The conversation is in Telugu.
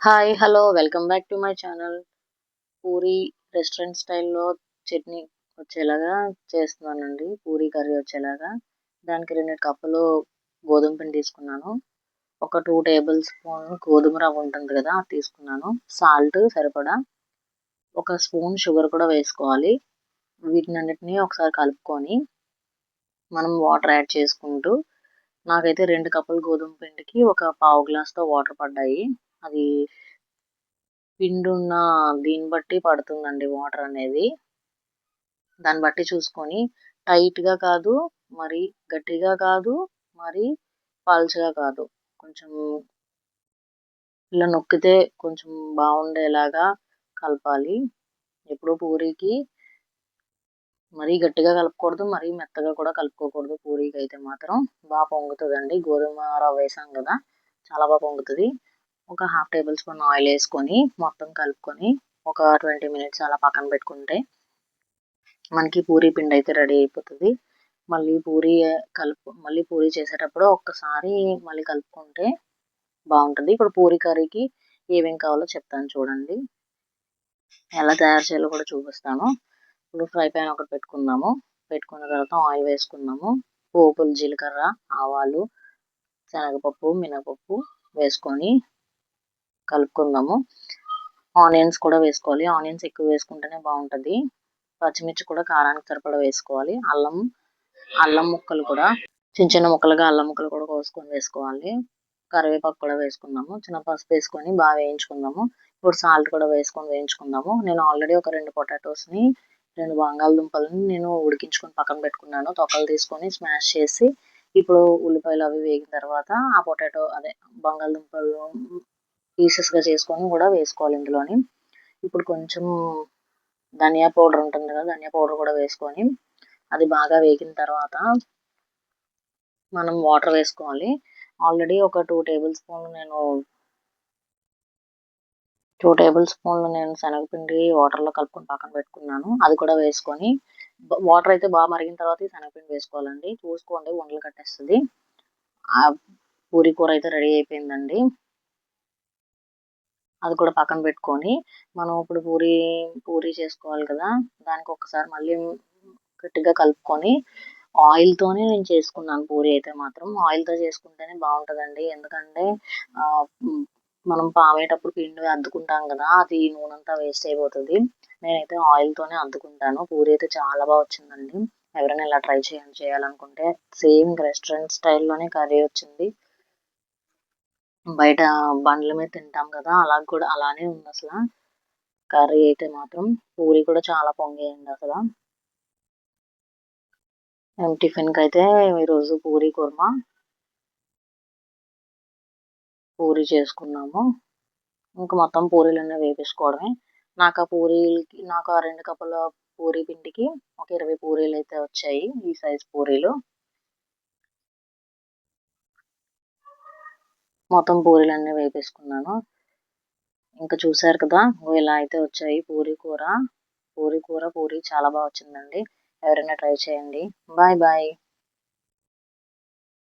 Hi hello welcome back to my channel. Puri restaurant స్టైల్లో చట్నీ వచ్చేలాగా చేస్తున్నానండి. పూరి కర్రీ వచ్చేలాగా. దానికి రెండు కప్పులు గోధుమ పిండి తీసుకున్నాను. ఒక టూ టేబుల్ స్పూన్ గోధుమ రవ్వ ఉంటుంది కదా అది తీసుకున్నాను. సాల్ట్ సరిపడా. ఒక స్పూన్ షుగర్ కూడా వేసుకోవాలి. వీటినన్నిటినీ ఒకసారి కలుపుకొని మనం వాటర్ యాడ్ చేసుకుంటూ నాకైతే రెండు కప్పులు గోధుమ పిండికి ఒక పావు గ్లాస్తో వాటర్ పడ్డాయి. అది పిండి ఉన్న దీన్ని బట్టి పడుతుందండి వాటర్ అనేది. దాన్ని బట్టి చూసుకొని టైట్గా కాదు మరి గట్టిగా కాదు మరి పల్చగా కాదు. కొంచెం ఇలా నొక్కితే కొంచెం బాగుండేలాగా కలపాలి. ఎప్పుడు పూరికి మరీ గట్టిగా కలపకూడదు మరీ మెత్తగా కూడా కలుపుకోకూడదు పూరీకి అయితే మాత్రం. బాగా పొంగుతుందండి. గోధుమ రవ్వ వేసాం కదా చాలా బాగా పొంగుతుంది. ఒక హాఫ్ టేబుల్ స్పూన్ ఆయిల్ వేసుకొని మొత్తం కలుపుకొని ఒక ట్వంటీ మినిట్స్ అలా పక్కన పెట్టుకుంటే మనకి పూరీ పిండి అయితే రెడీ అయిపోతుంది. మళ్ళీ పూరీ కలుపు మళ్ళీ పూరీ చేసేటప్పుడు ఒక్కసారి మళ్ళీ కలుపుకుంటే బాగుంటుంది. ఇప్పుడు పూరీ కర్రీకి ఏమేం కావాలో చెప్తాను చూడండి. ఎలా తయారు చేయాలో కూడా చూపిస్తాను. ఇప్పుడు ఫ్రై ప్యాన్ ఒకటి పెట్టుకుందాము. పెట్టుకున్న తర్వాత ఆయిల్ వేసుకుందాము. పోపులు జీలకర్ర ఆవాలు శనగపప్పు మినపప్పు వేసుకొని కలుపుకుందాము. ఆనియన్స్ కూడా వేసుకోవాలి. ఆనియన్స్ ఎక్కువ వేసుకుంటేనే బాగుంటుంది. పచ్చిమిర్చి కూడా కారానికి సరిపడా వేసుకోవాలి. అల్లం అల్లం ముక్కలు కూడా చిన్న చిన్న ముక్కలుగా అల్లం ముక్కలు కూడా కోసుకొని వేసుకోవాలి. కరివేపాకు కూడా వేసుకుందాము. చిన్న పసుపు వేసుకొని బాగా వేయించుకుందాము. ఇప్పుడు సాల్ట్ కూడా వేసుకొని వేయించుకుందాము. నేను ఆల్రెడీ ఒక రెండు పొటాటోస్ని రెండు బంగాళదుంపలని నేను ఉడికించుకొని పక్కన పెట్టుకున్నాను. తొక్కలు తీసుకొని స్మాష్ చేసి ఇప్పుడు ఉల్లిపాయలు అవి వేగిన తర్వాత ఆ పొటాటో అదే బంగాళదుంపలు పీసెస్గా చేసుకొని కూడా వేసుకోవాలి ఇందులోని. ఇప్పుడు కొంచెం ధనియా పౌడర్ ఉంటుంది కదా ధనియా పౌడర్ కూడా వేసుకొని అది బాగా వేగిన తర్వాత మనం వాటర్ వేసుకోవాలి. ఆల్రెడీ ఒక టూ టేబుల్ స్పూన్లు నేను టూ టేబుల్ స్పూన్లు నేను శనగపిండి వాటర్లో కలుపుకొని పక్కన పెట్టుకున్నాను. అది కూడా వేసుకొని వాటర్ అయితే బాగా మరిగిన తర్వాత ఈ శనగపిండి వేసుకోవాలండి. చూసుకోండి వండలు కట్టేస్తుంది. పూరి కూర అయితే రెడీ అయిపోయిందండి. అది కూడా పక్కన పెట్టుకొని మనం ఇప్పుడు పూరి పూరి చేసుకోవాలి కదా దానికి ఒకసారి మళ్ళీ గట్టిగా కలుపుకొని ఆయిల్తోనే నేను చేసుకున్నాను పూరి అయితే మాత్రం. ఆయిల్తో చేసుకుంటేనే బాగుంటుందండి. ఎందుకంటే మనం పామేటప్పుడు పిండి అద్దుకుంటాం కదా అది నూనెంతా వేస్ట్ అయిపోతుంది. నేనైతే ఆయిల్తోనే అద్దుకుంటాను. పూరి అయితే చాలా బాగా వచ్చిందండి. ఎవరైనా ఇలా ట్రై చేయాలి చేయాలనుకుంటే సేమ్ రెస్టారెంట్ స్టైల్లోనే కర్రీ వచ్చింది. బయట బండ్ల మీద తింటాం కదా అలా కూడా అలానే ఉంది అసలు. కర్రీ అయితే మాత్రం పూరి కూడా చాలా పొంగేయండి అసలు. మేము టిఫిన్కి అయితే ఈరోజు పూరి కుర్మా. పూరి చేసుకున్నాము. ఇంకా మొత్తం పూరీలన్నీ వేపించుకోవడమే నాకు ఆ పూరీలకి నాకు ఆ రెండు కప్పుల పూరీ పిండికి ఒక ఇరవై పూరీలు అయితే వచ్చాయి ఈ సైజ్ పూరీలు. మొత్తం పూరీలన్నీ వేపేసుకున్నాను. ఇంకా చూసారు కదా ఇలా అయితే వచ్చాయి పూరీ కూర. పూరీ కూర పూరీ చాలా బాగా వచ్చిందండి. ఎవరైనా ట్రై చేయండి. Bye bye.